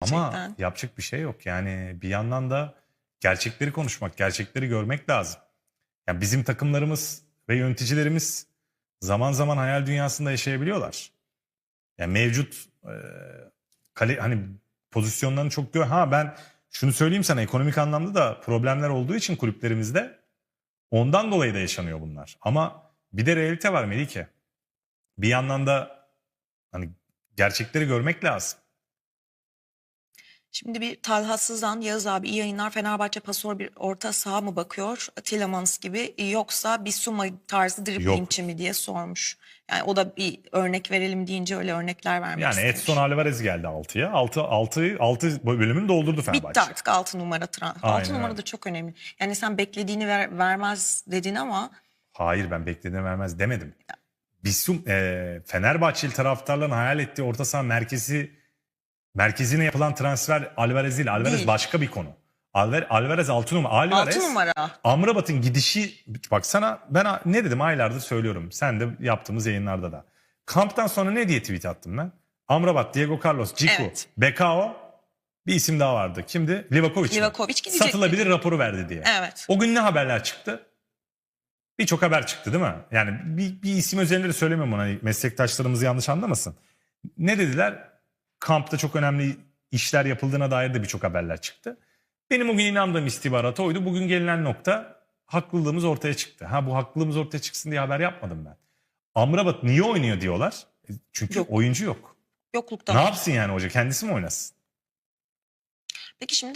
Ama Gerçekten. yapacak bir şey yok. Yani bir yandan da gerçekleri konuşmak, gerçekleri görmek lazım. Yani bizim takımlarımız ve yöneticilerimiz zaman zaman hayal dünyasında yaşayabiliyorlar. Yani mevcut e, kale, hani pozisyonlarını çok gör. Ha ben şunu söyleyeyim sana ekonomik anlamda da problemler olduğu için kulüplerimizde ondan dolayı da yaşanıyor bunlar. Ama bir de realite var Melike. Bir yandan da hani gerçekleri görmek lazım. Şimdi bir Talhasız'dan Yağız abi iyi yayınlar. Fenerbahçe pasör bir orta saha mı bakıyor? Tillemans gibi yoksa bir Suma tarzı driblingçi mi diye sormuş. Yani o da bir örnek verelim deyince öyle örnekler vermek Yani istemiş. Edson Alvarez geldi 6'ya. 6 6 6 bölümünü doldurdu Fenerbahçe. Bitti artık 6 numara transfer. 6 Aynen numara da çok önemli. Yani sen beklediğini ver, vermez dedin ama Hayır ben beklediğini vermez demedim. Bisum e, Fenerbahçeli taraftarların hayal ettiği orta saha merkezi merkezine yapılan transfer Alvarez değil. Alvarez Değil. başka bir konu. Alvar, Alvarez 6 numara. Alvarez 6 numara. Amrabat'ın gidişi baksana ben a- ne dedim aylardır söylüyorum. Sen de yaptığımız yayınlarda da. Kamptan sonra ne diye tweet attım ben? Amrabat, Diego Carlos, Ciku, Evet. Bekao bir isim daha vardı. Kimdi? Livakovic. mi? Livakovic gidecek. Satılabilir raporu verdi diye. Evet. O gün ne haberler çıktı? Birçok haber çıktı değil mi? Yani bir, bir isim özelinde de söylemiyorum ona. Meslektaşlarımız yanlış anlamasın. Ne dediler? Kampta çok önemli işler yapıldığına dair de birçok haberler çıktı. Benim o gün inandığım istihbarat oydu. Bugün gelinen nokta haklılığımız ortaya çıktı. Ha bu haklılığımız ortaya çıksın diye haber yapmadım ben. Amrabat niye oynuyor diyorlar. E, Çünkü Yok. oyuncu yok. Yokluktan. Ne yapsın yani hoca? Kendisi mi oynasın? Peki şimdi